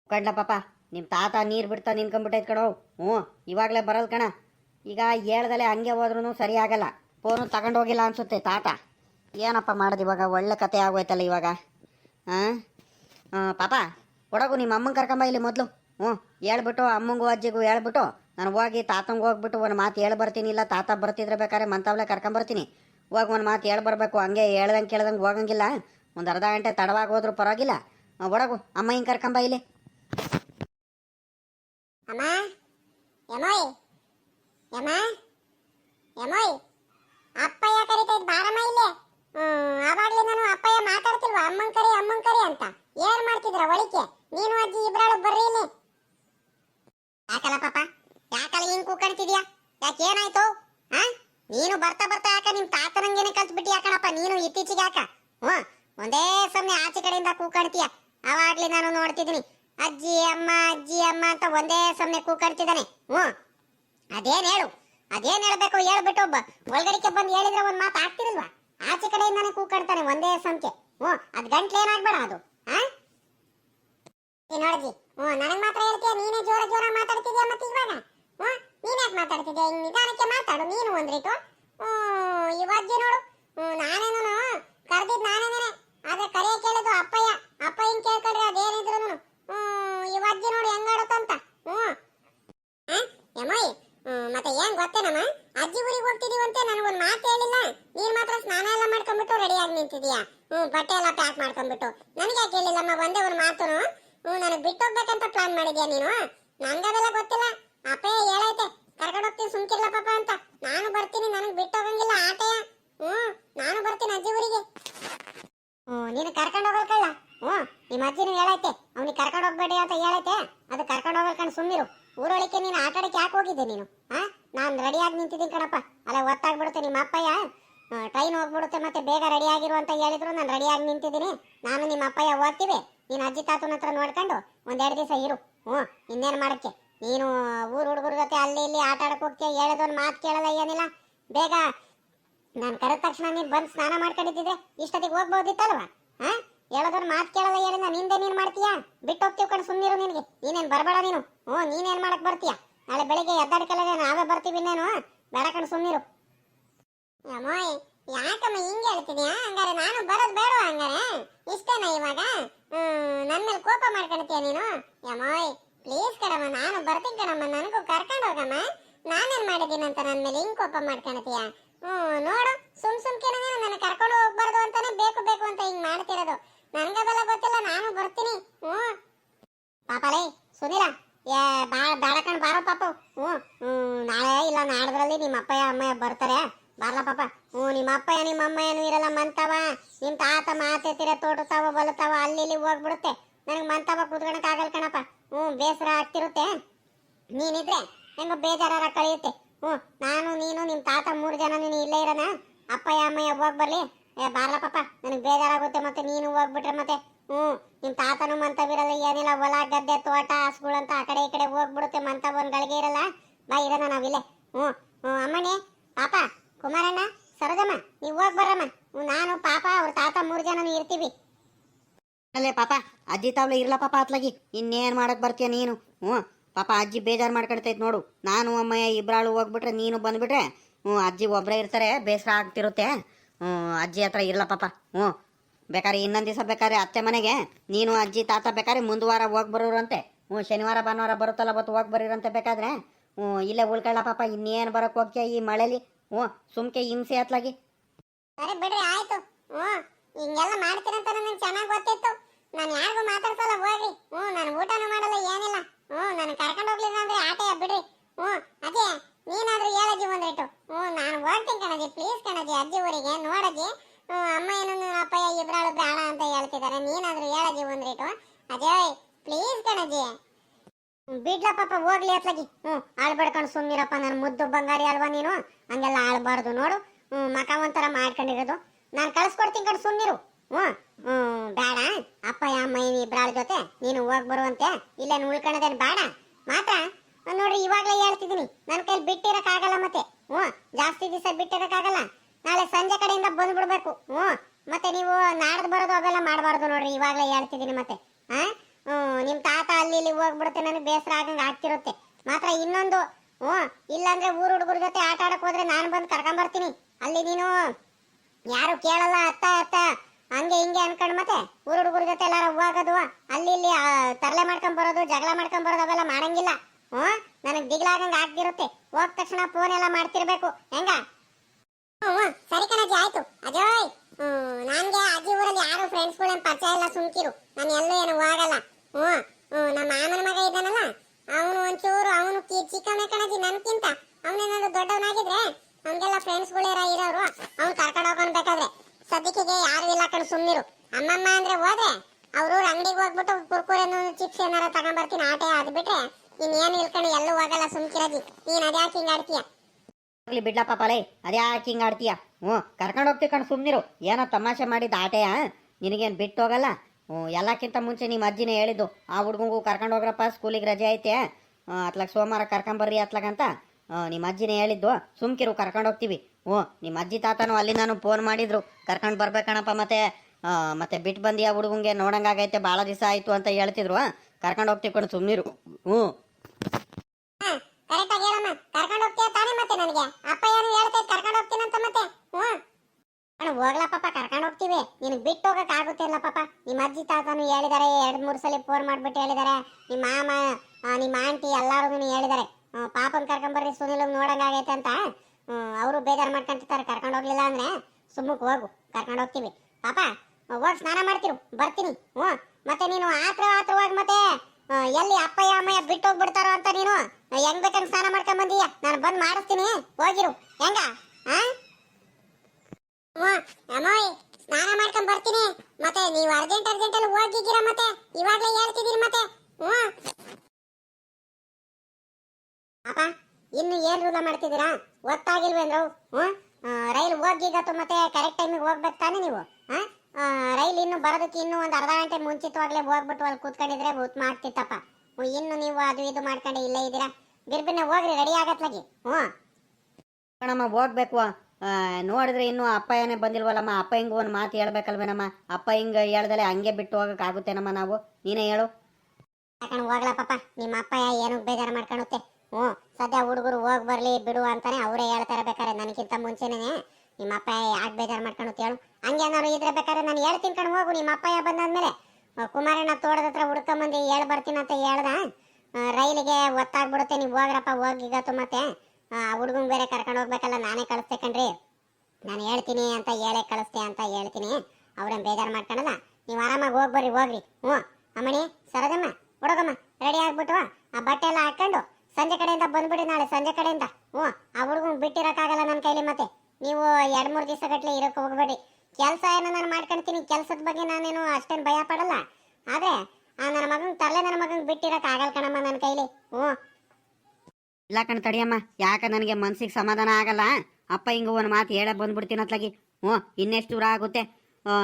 Speaker 1: ಕಡ್ಲ ಪಾಪ ನಿಮ್ಮ ತಾತ ನೀರು ಬಿಡ್ತಾ ನಿನ್ಕೊಂಬಿಟ್ಟೈತೆ ಕಣೋ. ಹ್ಞೂ, ಇವಾಗಲೇ ಬರಲ್ ಕಣ. ಈಗ ಹೇಳ್ದಲೆ ಹಂಗೆ ಹೋದ್ರೂ ಸರಿ ಆಗಲ್ಲ. ಫೋನು ತಗೊಂಡೋಗಿಲ್ಲ ಅನ್ಸುತ್ತೆ ತಾತ. ಏನಪ್ಪ ಮಾಡೋದು ಇವಾಗ? ಒಳ್ಳೆ ಕತೆ ಆಗೋಯ್ತಲ್ಲ ಇವಾಗ. ಹಾಂ ಪಾಪ, ಕೊಡಗು ನಿಮ್ಮ ಅಮ್ಮಂಗೆ ಕರ್ಕೊಂಬ ಇಲ್ಲಿ ಮೊದಲು. ಹ್ಞೂ, ಹೇಳ್ಬಿಟ್ಟು ಅಮ್ಮಂಗೂ ಅಜ್ಜಿಗೂ ಹೇಳ್ಬಿಟ್ಟು ನಾನು ಹೋಗಿ ತಾತಂಗೆ ಹೋಗ್ಬಿಟ್ಟು ಒಂದು ಮಾತು ಹೇಳಿ ಬರ್ತೀನಿ, ಇಲ್ಲ ತಾತ ಬರ್ತಿದ್ರೆ ಬೇಕಾದ್ರೆ ಮಂತವ್ಲೆ ಕರ್ಕೊಂಬರ್ತೀನಿ ಹೋಗಿ ಒಂದು ಮಾತು ಹೇಳಿ ಬರಬೇಕು, ಹಂಗೆ ಹೇಳ್ದಂಗೆ ಕೇಳ್ದಂಗೆ ಹೋಗಂಗಿಲ್ಲ. ಒಂದು ಅರ್ಧ ಗಂಟೆ ತಡವಾಗಿ ಹೋದ್ರೂ ಪರವಾಗಿಲ್ಲ. ಒಡಗು, ಅಮ್ಮ ಹಿಂಗೆ ಕರ್ಕೊಂಬ ಇಲ್ಲಿ.
Speaker 2: ಅಮ್ಮ ಯಮ ಅಪ್ಪಯ್ಯ ಕರಿತೈತ್ ಬಾರಮ್ಮ ಇಲ್ಲೇ. ಆವಾಗ್ಲೇ ನಾನು ಅಪ್ಪಯ್ಯ ಮಾತಾಡ್ತಿಲ್ವಾ? ಅಮ್ಮನ್ ಕರಿ ಅಮ್ಮನ್ ಕರಿ ಅಂತ. ಏನ್ ಮಾಡ್ತಿದ್ರ ಒಳಿಕೆ ನೀನು ಅಜ್ಜಿ ಇಬ್ರಾಳು ಬರ್ರಿ ಇಲ್ಲಿ ಯಾಕಲ್ಲ ಪಾಪ? ಯಾಕಲ್ಲ ಹಿಂಗ್ ಕೂಕಣ್ತಿದ್ಯಾ? ಯಾಕೆ ಏನಾಯ್ತು? ಹಾ ನೀನು ಬರ್ತಾ ಬರ್ತಾ ಯಾಕ ನಿಮ್ ತಾತನಂಗೇನೆ ಕಲ್ತ್ಬಿಟ್ಟಿ ಯಾಕಣಪ್ಪ? ನೀನು ಇತ್ತೀಚೆಗೆ ಯಾಕ? ಹ್ಮ್ ಒಂದೇ ಸಮಯ ಆಚೆ ಕಡೆಯಿಂದ ಕೂಕಣ್ತೀಯ. ಅವಾಗ್ಲಿ ನಾನು ನೋಡ್ತಿದ್ದೀನಿ. ಅಜ್ಜಿ, ಅಮ್ಮ ಅಜ್ಜಿ, ಅಮ್ಮ ಅಂತ ಒಂದೇ ಸಮಯ ಕೂಕಣ್ತಿದ್ದಾನೆ. ಹ್ಮ್ ಅದೇನ್ ಹೇಳು? ಅದೇನ್ ಹೇಳ್ಬೇಕು? ಹೇಳ್ಬಿಟ್ಟು ಒಬ್ಬ ಒಳಗಡಿಕೆ ಬಂದು ಹೇಳಿದ್ರೆ ಒಂದ್ ಮಾತು ಆಗ್ತಿರಲ್ವಾ? ಆಚೆ ಕಡೆಯಿಂದಾನೆ ಕೂಕಾಡ್ತಾನೆ, ಒಂದೇ ಸಂಖ್ಯೆ. ಹ್ಮ್ ಅದ್ ಗಂಟ್ಲು ಏನಾಗ್ಬೇಡ ಅದು ಹಾ ನೋಡಿದ್ವಿ ಹ್ಞೂ ನನಗೆ ಮಾತ್ರ ಹೇಳ್ತೀಯ, ನೀನೇ ಜೋರ ಜೋರ ಮಾತಾಡ್ತಿದ್ಯಾ ಮತ್ತೆ ಇವಾಗ? ಹ್ಞೂ ನೀನ್ ಯಾಕೆ ಮಾತಾಡ್ತಿದ್ಯಾ? ಹಿಂಗ್ ನಿಧಾನಕ್ಕೆ ಮಾತಾಡು ನೀನು ಒಂದ್ರಿಟು. ಹ್ಞೂ ಇವಜ್ಜಿ ನೋಡು. ಹ್ಞೂ ನಾನೇನು ಕರೆದಿದ್ ನಾನೇನೇ. ಆದ್ರೆ ಕರೆಯ ಕೇಳಿದ್ದು ಅಪ್ಪಯ್ಯ. ಅಪ್ಪ ಹಿಂಗ್ ಕೇಳ್ಕೊಂಡ್ರೆ ಅದೇನಿದ್ರು ಹ್ಞೂ ಇವಜ್ಜಿ ನೋಡು ಹೆಂಗಾಡುತ್ತಂತ ಹ್ಞೂ ಹ್ಞೂ ಮತ್ತೆ ಏನ್ ಗೊತ್ತೇನಮ್ಮ? ಅಜ್ಜಿ ಊರಿಗೆ ಹೋಗ್ತಿದೀವಂತೆ ಒಂದು ಮಾತು ಹೇಳಿಲ್ಲ. ನೀನ್ ಮಾತ್ರ ಸ್ನಾನ ಎಲ್ಲ ಮಾಡ್ಕೊಂಡ್ಬಿಟ್ಟು ರೆಡಿಯಾಗಿ ನಿಂತಿದ್ಯಾ. ಹ್ಞೂ ಬಟ್ಟೆ ಎಲ್ಲ ಪ್ಯಾಕ್ ಮಾಡ್ಕೊಂಡ್ಬಿಟ್ಟು. ನನಗೆ ಯಾಕೆ ಹೇಳಿಲ್ಲಮ್ಮ ಒಂದೇ ಒಂದು ಮಾತು ಹ್ಞೂ ನನಗೆ ಬಿಟ್ಟು ಹೋಗ್ಬೇಕಂತ ಪ್ಲಾನ್ ಮಾಡಿದ್ಯಾ ನೀನು? ನಂಗದೆಲ್ಲ ಗೊತ್ತಿಲ್ಲ. ಅಪ್ಪೇ ಹೇಳೈತೆ, ಕರ್ಕೊಂಡು ಹೋಗ್ತೀನಿ ಸುಮ್ಕಿರ್ಲ ಪಾಪ ಅಂತ. ನಾನು ಬರ್ತೀನಿ, ನನಗೆ ಬಿಟ್ಟು ಹೋಗಂಗಿಲ್ಲ ಆಟಯ ಹ್ಞೂ ನಾನು ಬರ್ತೀನಿ ಅಜ್ಜಿ ಊರಿಗೆ. ಹ್ಞೂ ನೀನು ಕರ್ಕೊಂಡು ಹೋಗಲ್ಕಲ್ಲ? ಹ್ಞೂ ನಿಮ್ಮ ಅಜ್ಜಿನೂ ಹೇಳೈತೆ ಅವ್ನಿಗೆ ಕರ್ಕೊಂಡು ಹೋಗ್ಬೇಡಿ ಅಂತ ಹೇಳೈತೆ ಅದು ಕರ್ಕೊಂಡು ಹೋಗಲ್ಕಂಡು ಸುಮ್ಮಿರು ಊರೊಳಕ್ಕೆ ನೀನು ಆಟ ಆಡಕ್ಕೆ ಯಾಕೆ ಹೋಗಿದ್ದೆ ನೀನು ಹಾ ನಾನು ರೆಡಿಯಾಗಿ ನಿಂತಿದ್ದೀನಿ ಕಣಪ್ಪ ಅಲ್ಲ ಒತ್ತಾಗ್ಬಿಡುತ್ತೆ ನಿಮ್ಮ ಅಪ್ಪಯ್ಯ ಟ್ರೈನ್ ಹೋಗ್ಬಿಡುತ್ತೆ ಮತ್ತೆ ಬೇಗ ರೆಡಿ ಆಗಿರು ಅಂತ ಹೇಳಿದ್ರು ನಾನು ರೆಡಿಯಾಗಿ ನಿಂತಿದ್ದೀನಿ ನಾನು ನಿಮ್ಮ ಅಪ್ಪಯ್ಯ ಹೋಗ್ತೀವಿ ನೀನು ಅಜ್ಜಿ ತಾತನ ಹತ್ರ ನೋಡ್ಕೊಂಡು ಒಂದೆರಡು ದಿವಸ ಇರು ಹ್ಞೂ ಇನ್ನೇನು ಮಾಡಕ್ಕೆ ನೀನು ಊರು ಹುಡುಗರ ಜೊತೆ ಅಲ್ಲಿ ಇಲ್ಲಿ ಆಟ ಆಡಕ್ಕೆ ಹೋಗ್ತೀಯ ಹೇಳೋದೊಂದು ಮಾತು ಕೇಳಲ್ಲ ಏನಿಲ್ಲ ಬೇಗ ನಾನು ಕರೆದ ತಕ್ಷಣ ನೀನು ಬಂದು ಸ್ನಾನ ಮಾಡ್ಕೊಂಡಿದ್ದಿದ್ರೆ ಇಷ್ಟೊತ್ತಿಗೆ ಹೋಗ್ಬೋದಿತ್ತಲ್ವಾ? ಹಾ? ಹೇಳೋದೊಂದು ಮಾತು ಕೇಳಲ್ಲ ಹೇಳಿದ ನಿಂದೆ ನೀನು ಮಾಡ್ತೀಯಾ? ಬಿಟ್ಟು ಹೋಗ್ತೀವಿ ಕಣ್ ಸುಮ್ಮನಿರು ನಿನಗೆ. ನೀನೇನು ಬರಬೇಡ ನೀನು. ಹ್ಞೂ, ನೀನೇನು ಮಾಡಕ್ ಬರ್ತೀಯಾ? ನಾಳೆ ಬೆಳಿಗ್ಗೆ ಎದ್ದಾಡ್ಕಲ್ಲ ನಾವೇ ಬರ್ತೀವಿ ಇನ್ನೇನು ಬೇಡ ಕಣ್ ಸುಮ್ಮನಿರು ಅಮ್ಮೋಯ್, ಯಾಕಮ್ಮ ಹಿಂಗೆ ಹೇಳ್ತಿದ್ಯಾ? ಹಂಗಾರೆ ನಾನು ಬರೋದು ಬೇಡ ಹಂಗಾರೆ? ಇಷ್ಟೇನಾ ಇವಾಗ? ನನ್ನ ಮೇಲೆ ಕೋಪ ಮಾಡ್ಕೊಳ್ತೀಯ ನೀನು? ಯಮೋಯ್ ಪ್ಲೀಸ್ ಕಣಮ್ಮ, ನಾನು ಬರ್ತೀನಿ ಕಣಮ್ಮ, ನನಗೂ ಕರ್ಕೊಂಡು ಹೋಗಮ್ಮ. ನಾನೇನ್ ಮಾಡಿದ್ದೀನಿ ಅಂತ ನನ್ನ ಮೇಲೆ ಹಿಂಗ್ ಕೋಪ ಮಾಡ್ಕೊಳ್ತೀಯ ಹ್ಮ್, ನೋಡು. ಸುಮ್ ಸುಮ್ಕೆನೆ ನೀನು. ನನ್ನ ಕರ್ಕೊಂಡು ಹೋಗ್ಬಾರ್ದು ಅಂತಾನೆ ಬೇಕು ಬೇಕು ಅಂತ ಹಿಂಗ್ ಮಾಡ್ತಿರೋದು. ನನ್ಗದೆಲ್ಲ ಗೊತ್ತಿಲ್ಲ, ನಾನು ಬರ್ತೀನಿ. ಹ್ಮ್ ಪಾಪಲೇ, ಸುನಿಲ ಏ ಬಾ, ಬೇಡ ಬಾರೋ ಪಾಪ. ಹ್ಞೂ. ನಾಳೆ ಇಲ್ಲ, ನಾಡ್ದ್ರಲ್ಲಿ ನಿಮ್ಮ ಅಪ್ಪಯ್ಯ, ಅಮ್ಮಯ್ಯ ಬರ್ತಾರೆ. ಬಾರ್ಲ ಪಾಪ. ಹ್ಞೂ, ನಿಮ್ಮ ಅಪ್ಪಯ್ಯ, ನಿಮ್ಮ ಅಮ್ಮಯ್ಯನೂ ಇರಲ್ಲ, ಮಂತವ. ನಿಮ್ಮ ತಾತ ಮಾತೆತ್ತಿರ ತೋಟತಾವ, ಬಲತಾವ, ಅಲ್ಲಿ ಇಲ್ಲಿ ಹೋಗ್ಬಿಡುತ್ತೆ. ನನಗೆ ಮಂತವ ಕೂತ್ಕೊಳಕ್ ಆಗಲ್ಲ ಕಣಪ್ಪ. ಹ್ಞೂ, ಬೇಸರ ಆಗ್ತಿರುತ್ತೆ. ನೀನಿದ್ರೆ ಹೆಂಗ ಬೇಜಾರಾರ ಕಳೆಯುತ್ತೆ. ಹ್ಞೂ ನಾನು ನೀನು ನಿಮ್ಮ ತಾತ ಮೂರು ಜನ ನೀನು ಇಲ್ಲೇ ಇರೋಣ ಅಪ್ಪಯ್ಯ ಅಮ್ಮಯ್ಯ ಹೋಗಿ ಬರಲಿ? ಏ ಬಾರಲ್ಲ ಪಾಪ, ನನಗೆ ಬೇಜಾರಾಗುತ್ತೆ ಮತ್ತೆ ನೀನು ಹೋಗ್ಬಿಟ್ರೆ ಮತ್ತೆ. ಹ್ಞೂ ನಿಮ್ಮ ತಾತನು ಮಂತವಿರಲ್ಲ ಏನಿಲ್ಲ, ಹೊಲ, ಗದ್ದೆ, ತೋಟ ಹಸುಗಳಂತ ಆ ಕಡೆ ಈ ಕಡೆ ಹೋಗ್ಬಿಡುತ್ತೆ, ಮಂತ ಒಂದು ಗಳಿಗೆ ಇರಲ್ಲ. ಬಾ, ಇರೋಣ ನಾವಿಲ್ಲೇ ಹ್ಞೂ ಹ್ಞೂ ಅಮ್ಮನಿ, ಪಾಪ, ಕುಮಾರಣ್ಣ, ಸರೋಜಮ್ಮ, ನೀವು ಹೋಗಿ ಬರ್ರಮ್ಮ. ಹ್ಞೂ ನಾನು, ಪಾಪ, ಅವ್ರ ತಾತ ಮೂರು ಜನನು ಇರ್ತೀವಿ.
Speaker 1: ಅಲ್ಲೇ ಪಾಪ, ಅಜ್ಜಿ ತಾವ್ಲೆ ಇರಲ್ಲ ಪಾಪ ಅತ್ಲಾಗಿ. ಇನ್ನೇನು ಮಾಡಕ್ ಬರ್ತೀಯ ನೀನು? ಹ್ಞೂ ಪಾಪ, ಅಜ್ಜಿ ಬೇಜಾರು ಮಾಡ್ಕೊಳ್ತೈತೆ ನೋಡು. ನಾನು, ಅಮ್ಮಯ್ಯ ಇಬ್ರಾಳು ಹೋಗ್ಬಿಟ್ರೆ ನೀನು ಬಂದ್ಬಿಟ್ರೆ ಹ್ಞೂ, ಅಜ್ಜಿ ಒಬ್ಬರೇ ಇರ್ತಾರೆ, ಬೇಸರ ಆಗ್ತಿರುತ್ತೆ. ಹ್ಞೂ, ಅಜ್ಜಿ ಹತ್ರ ಇರಲ್ಲ ಪಾಪ. ಹ್ಞೂ, ಬೇಕಾದ್ರೆ ಇನ್ನೊಂದು ದಿವಸ ಬೇಕಾದ್ರೆ ಅತ್ತೆ ಮನೆಗೆ, ನೀನು, ಅಜ್ಜಿ, ತಾತ ಬೇಕಾದ್ರೆ ಮುಂದುವಾರ ಹೋಗಿ ಬರೋರಂತೆ. ಹ್ಞೂ, ಶನಿವಾರ, ಭಾನುವಾರ ಬರುತ್ತಲ್ಲ, ಅವತ್ತು ಹೋಗಿ ಬರೀರಂತೆ ಬೇಕಾದ್ರೆ. ಹ್ಞೂ, ಇಲ್ಲೇ ಉಳ್ಕೊಳ್ಳ ಪಾಪ, ಇನ್ನೇನು ಬರೋಕ್ಕೆ ಹೋಗ್ತೀಯ ಈ ಮಳೆಲಿ? ಹ್ಞೂ, ಸುಮ್ಕೆ ಹಿಂಸೆ ಹತ್ಲಾಗಿ
Speaker 2: ಸರಿ ಬಿಡ್ರಿ, ಆಯ್ತು. ಹ್ಞೂ, ಹಿಂಗೆಲ್ಲ ಮಾಡ್ತೀರಂತ ನನಗೆ ಚೆನ್ನಾಗಿ ಗೊತ್ತಿತ್ತು. ನಾನು ಯಾರಿಗೂ ಮಾತಾಡ್ಸಲ್ಲ, ಹೋಗ್ರಿ. ಹ್ಞೂ, ನಾನು ಊಟನೂ ಮಾಡಲ್ಲ ಏನಿಲ್ಲ ಹ್ಞೂ ನಾನು ಕರ್ಕೊಂಡು ಹೋಗ್ಲಿಲ್ಲ ಅಂದ್ರೆ ಆಟೆಯ ಬಿಡ್ರಿ ಹ್ಞೂ ಅದೇ ನೀನಾದ್ರೂ ಹೇಳಜ್ಜಿ ಒಂದಿಟ್ಟು ಹ್ಞೂ ನಾನು ಹೋಗ್ತೀನಿ ಕಣಜಿ ಪ್ಲೀಸ್ ಕಣಜಿ ಅಜ್ಜಿ ಊರಿಗೆ ನೋಡಜ್ಜಿ ಹ್ಞೂ ಅಮ್ಮ ಏನನ್ನು ಅಪ್ಪಯ್ಯ ಇಬ್ರಾಳು ಬೇಡ ಅಂತ ಹೇಳ್ತಿದ್ದಾರೆ ನೀನಾದ್ರೂ ಹೇಳಜ್ಜಿ ಒಂದಿಟ್ಟು ಅಜಯ್ ಪ್ಲೀಸ್ ಕಣಜಿ ಬಿಡ್ಲ ಪಾಪ, ಹೋಗ್ಲಿ ಅತ್ಲಾಗಿ. ಹ್ಞೂ, ಆಳ್ಬೇಡ್ಕೊಂಡು ಸುಮ್ಮನಿರಪ್ಪ ನನ್ನ ಮುದ್ದು ಬಂಗಾರಿ ಅಲ್ವಾ ನೀನು? ಹಂಗೆಲ್ಲ ಆಳ್ಬಾರ್ದು ನೋಡು. ಹ್ಞೂ, ಮಕ ಒಂಥರ ಮಾಡ್ಕೊಂಡಿರೋದು. ನಾನು ಕಳ್ಸ್ಕೊಡ್ತೀನಿ ಕಣ್ ಸುಮ್ಮನಿರು ಹ್ಞೂ ಹ್ಞೂ ಬೇಡ ಅಪ್ಪ, ಅಮ್ಮ ಇಬ್ಬರಾಳ ಜೊತೆ ನೀನು ಹೋಗಿ ಬರುವಂತೆ. ಇಲ್ಲ ಉಳ್ಕೊಳ್ಳೋದೇನು ಬೇಡ ಮಾತ್ರ, ನೋಡ್ರಿ, ಇವಾಗಲೇ ಹೇಳ್ತಿದ್ದೀನಿ. ನನ್ನ ಕೈಲಿ ಬಿಟ್ಟಿರಕ್ಕಾಗಲ್ಲ ಮತ್ತೆ. ಹ್ಞೂ, ಜಾಸ್ತಿ ದಿವಸ ಬಿಟ್ಟಿರಕ್ಕಾಗಲ್ಲ. ನಾಳೆ ಸಂಜೆ ಕಡೆಯಿಂದ ಬಂದ್ಬಿಡ್ಬೇಕು. ಹ್ಞೂ, ಮತ್ತೆ ನೀವು ನಾಡ್ದು ಬರೋದು ಅವೆಲ್ಲ ಮಾಡಬಾರ್ದು ನೋಡ್ರಿ, ಇವಾಗಲೇ ಹೇಳ್ತಿದ್ದೀನಿ ಮತ್ತೆ. ಹಾ ನಿಮ್ಮ ತಾತ ಅಲ್ಲಿ ಇಲ್ಲಿ ಹೋಗ್ಬಿಡುತ್ತೆ, ನನಗೆ ಬೇಸರ ಆಗಂಗೆ ಆಗ್ತಿರುತ್ತೆ. ಮಾತ್ರ ಇನ್ನೊಂದು, ಹ್ಞೂ, ಇಲ್ಲಾಂದ್ರೆ ಊರು ಹುಡುಗರ ಜೊತೆ ಆಟ ಆಡಕ್ ಹೋದ್ರೆ ನಾನು ಬಂದು ಕರ್ಕೊಂಬರ್ತೀನಿ ಅಲ್ಲಿ ನೀನು, ಯಾರು ಕೇಳಲ್ಲ, ಅತ್ತ ಅತ್ತ. ಹಂಗೆ ಹಿಂಗೆ ಅನ್ಕೊಂಡ್ ಮತ್ತೆ ಊರು ಹುಡುಗರ ಜೊತೆ ಎಲ್ಲಾರ ಹೋಗೋದು, ಅಲ್ಲಿ ಇಲ್ಲಿ ತರಲೆ ಮಾಡ್ಕೊಂಡ್ ಬರೋದು, ಜಗಳ ಮಾಡ್ಕೊಂಡ್ ಬರೋದು ಅವೆಲ್ಲ ಮಾಡಂಗಿಲ್ಲ. ಹ್ಞೂ, ನನಗೆ ದಿಗ್ಲಾಗಂಗೆ ಆಗ್ತಿರುತ್ತೆ. ಹೋದ ತಕ್ಷಣ ಫೋನ್ ಎಲ್ಲ ಮಾಡ್ತಿರ್ಬೇಕು. ಹೆಂಗ? ಸರಿ ಕಣಜ್ಜಿ, ಆಯ್ತು. ಅಜಯ್ ನನ್ಗೆ ಅಜ್ಜಿ ಊರಲ್ಲಿ ಯಾರು ಫ್ರೆಂಡ್ಸ್ಗಳೇನು ಪರಿಚಯ ಇಲ್ಲ, ಸುಮ್ಕಿರು. ನಾನು ಎಲ್ಲೂ ಏನು ಹೋಗಲ್ಲ. ಹ್ಞೂ ನಮ್ಮ ಮಾಮನ ಮಗ ಇದ್ದಾನಲ್ಲ, ಅವನು ಒಂಚೂರು, ಅವನು ಚಿಕ್ಕವನೇ ಕಣಜಿ, ನನ್ಕಿಂತ. ಅವನೇನಾದ್ರು ದೊಡ್ಡವನಾಗಿದ್ರೆ ಅವನಿಗೆಲ್ಲ ಫ್ರೆಂಡ್ಸ್ಗಳೇರ ಇರೋರು. ಅವ್ನು ಕರ್ಕೊಂಡು ಹೋಗೋಣ ಬೇಕಾದ್ರೆ. ಸದ್ಯಕ್ಕೆ ಯಾರು ಇಲ್ಲ ಕಣ್ ಸುಮ್ಮಿರು ಅಮ್ಮಮ್ಮ ಅಂದ್ರೆ ಹೋದ್ರೆ, ಅವರು ಅಂಗಡಿಗೆ ಹೋಗ್ಬಿಟ್ಟು ಕುರ್ಕುರೆ ಚಿಪ್ಸ್ ಏನಾರ ತಗೊಂಡ್ಬರ್ತೀನಿ ಆಟೆ ಅದು ಬಿಟ್ರೆ, ಇನ್ನೇನು ಇಲ್ಕೊಂಡು ಎಲ್ಲೂ ಹೋಗಲ್ಲ ಸುಮ್ಕಿರದಿ ನೀನ್ ಅದ್ಯಾಕೆ ಹಿಂಗ್ ಆಡ್ತೀಯ?
Speaker 1: ಹೋಗ್ಲಿ ಬಿಡ್ಲಪ್ಪ ಪಾಲೈ ಅದ್ಯಾಕೆ ಹಿಂಗೆ ಆಡ್ತೀಯ? ಹ್ಞೂ, ಕರ್ಕೊಂಡು ಹೋಗ್ತೀವಿ ಕಣ್ ಸುಮ್ಮನಿರು ಏನೋ ತಮಾಷೆ ಮಾಡಿದ ಆಟೆಯ? ನಿನಗೇನು ಬಿಟ್ಟು ಹೋಗಲ್ಲ? ಎಲ್ಲಕ್ಕಿಂತ ಮುಂಚೆ ನಿಮ್ಮ ಅಜ್ಜಿನೇ ಹೇಳಿದ್ದು, ಆ ಹುಡುಗಂಗೂ ಕರ್ಕೊಂಡು ಹೋಗ್ರಪ್ಪ, ಸ್ಕೂಲಿಗೆ ರಜೆ ಐತೆ. ಅತ್ಲಾಗ ಸೋಮವಾರ ಕರ್ಕೊಂಬರ್ರಿ ಅತ್ಲಾಗಂತ ನಿಮ್ಮ ಅಜ್ಜಿನೇ ಹೇಳಿದ್ದು. ಸುಮ್ಕಿರು, ಕರ್ಕೊಂಡು ಹೋಗ್ತೀವಿ. ಹ್ಞೂ ನಿಮ್ಮ ಅಜ್ಜಿ ತಾತನು ಅಲ್ಲಿ ನಾನು ಫೋನ್ ಮಾಡಿದ್ರು. ಕರ್ಕೊಂಡು ಬರ್ಬೇಕಣಪ್ಪ, ಮತ್ತೆ ಮತ್ತೆ ಬಿಟ್ಟು ಬಂದು ಆ ಹುಡುಗಂಗೆ ನೋಡಂಗಾಗೈತೆ ಭಾಳ ದಿವಸ ಆಯಿತು ಅಂತ ಹೇಳ್ತಿದ್ರು. ಕರ್ಕೊಂಡು ಹೋಗ್ತೀವಿ ಕಣ್ ಸುಮ್ಮನಿರು ಹ್ಞೂ
Speaker 2: ಕರ್ಕೊಂಡು ಹೋಗ್ತೀಯ ತಾನೇ ಮತ್ತೆ ನನಗೆ? ಅಪ್ಪ ಏನು ಕರ್ಕೊಂಡು ಹೋಗ್ತೀನಂತ ಮತ್ತೆ? ಹ್ಞೂ ಅಣ್ಣ ಹೋಗ್ಲಾ ಪಾಪ ಕರ್ಕೊಂಡು ಹೋಗ್ತೀವಿ. ನಿನಗೆ ಬಿಟ್ಟು ಹೋಗಕ್ ಆಗುತ್ತಿಲ್ಲ ಪಾಪ. ನಿಮ್ಮ ಅಜ್ಜಿ ತಾತನು ಹೇಳಿದಾರೆ ಎರಡು ಮೂರು ಸಲ ಫೋನ್ ಮಾಡ್ಬಿಟ್ಟು ಹೇಳಿದ್ದಾರೆ ನಿಮ್ಮ ಮಾಮ ನಿಮ್ಮ ಆಂಟಿ ಎಲ್ಲರಿಗೂ ಹೇಳಿದಾರೆ. ಪಾಪನ ಕರ್ಕೊಂಬರ್ರಿ ಸುನಿಲ್ ನೋಡಂಗಾಗೈತೆ ಅಂತ. ಅವರು ಬೇಜಾರು ಮಾಡ್ಕೊಂತಿರ್ತಾರೆ ಕರ್ಕೊಂಡು ಹೋಗ್ಲಿಲ್ಲ ಅಂದ್ರೆ ಸುಮ್ಮಕ್ಕೆ ಹೋಗು ಕರ್ಕೊಂಡು ಹೋಗ್ತೀವಿ. ಪಾಪ ಹೋಗಿ ಸ್ನಾನ ಮಾಡ್ತಿರು ಬರ್ತೀನಿ. ಹ್ಞೂ ಮತ್ತೆ ನೀನು ಆತ್ರ ಆತ್ರವಾಗಿ ಮತ್ತೆ ಎಲ್ಲಿ ಅಪ್ಪಯ್ಯ ಅಮ್ಮಯ್ಯ ಬಿಟ್ಟು ಹೋಗ್ಬಿಡ್ತಾರೋ ಅಂತ ನೀನು ಹೆಂಗ್ ಬೇಕಂಗ್ ಸ್ನಾನ ಮಾಡ್ಕೊಂಡ್ ಬಂದೀಯ? ನಾನು ಬಂದು ಮಾಡಿಸ್ತೀನಿ ಹೋಗಿರು. ಹೆಂಗ? ಹ್ಮ್, ಅಮ್ಮೋಯ್, ಸ್ನಾನ ಮಾಡ್ಕೊಂಡ್ ಬರ್ತೀನಿ. ಮತ್ತೆ ನೀವು ಅರ್ಜೆಂಟ್ ಅರ್ಜೆಂಟ್ ಅಲ್ಲಿ ಹೋಗಿದ್ದೀರಾ ಮತ್ತೆ. ಇವಾಗ್ಲೇ ಹೇಳ್ತಿದ್ದೀರಿ ಮತ್ತೆ. ಅಪ್ಪ, ಇನ್ನು ಏನ್ ರೂಲ ಮಾಡ್ತಿದ್ದೀರಾ? ಗೊತ್ತಾಗಿಲ್ವೇನ್ರು ಹ್ಮ್ ರೈಲ್ ಹೋಗಿಗತ್ತು ಮತ್ತೆ ಕರೆಕ್ಟ್ ಟೈಮಿಗೆ ಹೋಗ್ಬೇಕು ತಾನೇ ನೀವು. ರೈಲ್ ಇನ್ನು ಬರೋದಕ್ಕೆ ಇನ್ನು ಒಂದು ಅರ್ಧ ಗಂಟೆ ಮುಂಚಿತವಾಗ್ಲೇ ಹೋಗ್ಬಿಟ್ಟು ಅಲ್ಲಿ ಕೂತ್ಕೊಂಡಿದ್ರೆ ಉತ್ ಮಾಡ್ತಿತ್ತಪ್ಪ. ಇನ್ನು ನೀವು ಅದು ಇದು ಮಾಡ್ಕೊಂಡು ಇಲ್ಲೇ ಇದ್ದೀರಾ. ಬಿರ್ಬಿನ ಹೋಗ್ರಿ ರೆಡಿ ಆಗತ್ಲಾಗಿ ಹ್ಮ್
Speaker 1: ಕಣಮ್ಮ, ಹೋಗ್ಬೇಕು. ನೋಡಿದ್ರೆ ಇನ್ನೂ ಅಪ್ಪ ಏನೇ ಬಂದಿಲ್ವಲ್ಲಮ್ಮ, ಅಪ್ಪ ಹಿಂಗೆ ಒಂದು ಮಾತು ಹೇಳ್ಬೇಕಲ್ವೇನಮ್ಮ ಅಪ್ಪ ಹಿಂಗೆ ಹೇಳ್ದಲೆ ಹಂಗೆ ಬಿಟ್ಟು ಹೋಗೋಕ್ಕಾಗುತ್ತೇನಮ್ಮ ನಾವು? ನೀನೇ ಹೇಳು.
Speaker 2: ಯಾಕಂಡ್ ಹೋಗ್ಲಾ ಪಾಪ. ನಿಮ್ಮ ಅಪ್ಪ ಏನಕ್ಕೆ ಬೇಜಾರು ಮಾಡ್ಕೊಳುತ್ತೆ? ಹ್ಞೂ, ಸದ್ಯ ಹುಡುಗರು ಹೋಗಿ ಬರಲಿ, ಬಿಡು ಅಂತಾನೆ ಅವರೇ ಹೇಳ್ತಾರೆ ಬೇಕಾದ್ರೆ ನನಗಿಂತ ಮುಂಚೆನೇ. ನಿಮ್ಮ ಅಪ್ಪ ಯಾಕೆ ಬೇಜಾರು ಮಾಡ್ಕೊಳುತ್ತೆ ಹೇಳು. ಹಂಗೆ ಏನಾದ್ರು ಇದ್ರೆ ಬೇಕಾದ್ರೆ ನಾನು ಹೇಳ್ತೀನಿ ಕಣ್, ಹೋಗು. ನಿಮ್ಮ ಅಪ್ಪಯ್ಯ ಬಂದಾದ್ಮೇಲೆ. ಕುಮಾರಣ್ಣ ತೋಟದ ಹತ್ರ ಹುಡ್ಕೊಂಬಂದು ಹೇಳ್ ಬರ್ತೀನಿ ಅಂತ ಹೇಳ್ದ. ರೈಲಿಗೆ ಒತ್ತಾಗ್ಬಿಡುತ್ತೆ, ನೀವು ಹೋಗ್ರಪ್ಪ ಹೋಗಿಗತ್ತು ಮತ್ತೆ ಆ ಬೇರೆ ಕರ್ಕೊಂಡು ಹೋಗ್ಬೇಕಲ್ಲ, ನಾನೇ ಕಳಿಸ್ತೆ ನಾನು ಹೇಳ್ತೀನಿ ಅಂತ ಹೇಳೇ ಕಳಿಸ್ತೆ ಅಂತ ಹೇಳ್ತೀನಿ. ಅವ್ರೇನು ಬೇಜಾರು ಮಾಡ್ಕೊಳಲ್ಲ ನೀವು ಆರಾಮಾಗಿ ಹೋಗಿ ಬರ್ರಿ, ಹೋಗ್ರಿ. ಹ್ಞೂ. ಅಮ್ಮಣಿ ಸರದಮ್ಮ ಹುಡುಗಮ್ಮ ರೆಡಿ ಆಗ್ಬಿಟ್ಟು ಆ ಬಟ್ಟೆ ಎಲ್ಲ ಹಾಕೊಂಡು ಸಂಜೆ ಕಡೆಯಿಂದ ಬಂದ್ಬಿಡಿ ನಾಳೆ, ಸಂಜೆ ಕಡೆಯಿಂದ. ಹ್ಞೂ. ಆ ಹುಡುಗನ್ ಬಿಟ್ಟಿರೋಕ್ಕಾಗಲ್ಲ ನನ್ನ ಕೈಲಿ ಮತ್ತೆ. ನೀವು ಎರಡು ಮೂರು ದಿವಸ ಗಟ್ಟಲೆ ಇರೋಕೆ ಹೋಗ್ಬೇಡಿ. ಕೆಲಸ ಏನೋ ನಾನು ಮಾಡ್ಕೊಂತೀನಿ, ಕೆಲಸದ ಬಗ್ಗೆ ನಾನೇನು ಅಷ್ಟೇನು ಭಯ ಪಡಲ್ಲ. ಆದರೆ, ಆ ನನ್ನ ಮಗನ ತರಲೆ ನನ್ನ ಮಗನ ಬಿಟ್ಟಿರೋಕ್ಕಾಗಲ್ಲ ಕಣಮ್ಮ ನನ್ನ ಕೈಲಿ. ಹ್ಞೂ.
Speaker 1: ಇಲ್ಲ ಕಣ್ ತಡಿಯಮ್ಮ, ಯಾಕ ನನಗೆ ಮನ್ಸಿಗೆ ಸಮಾಧಾನ ಆಗಲ್ಲ? ಅಪ್ಪ ಹಿಂಗೆ ಒಂದು ಮಾತು ಹೇಳ ಬಂದ್ಬಿಡ್ತೀನಿ ಅತ್ಲಾಗಿ. ಹ್ಞೂ, ಇನ್ನೆಷ್ಟು ದೂರ ಆಗುತ್ತೆ?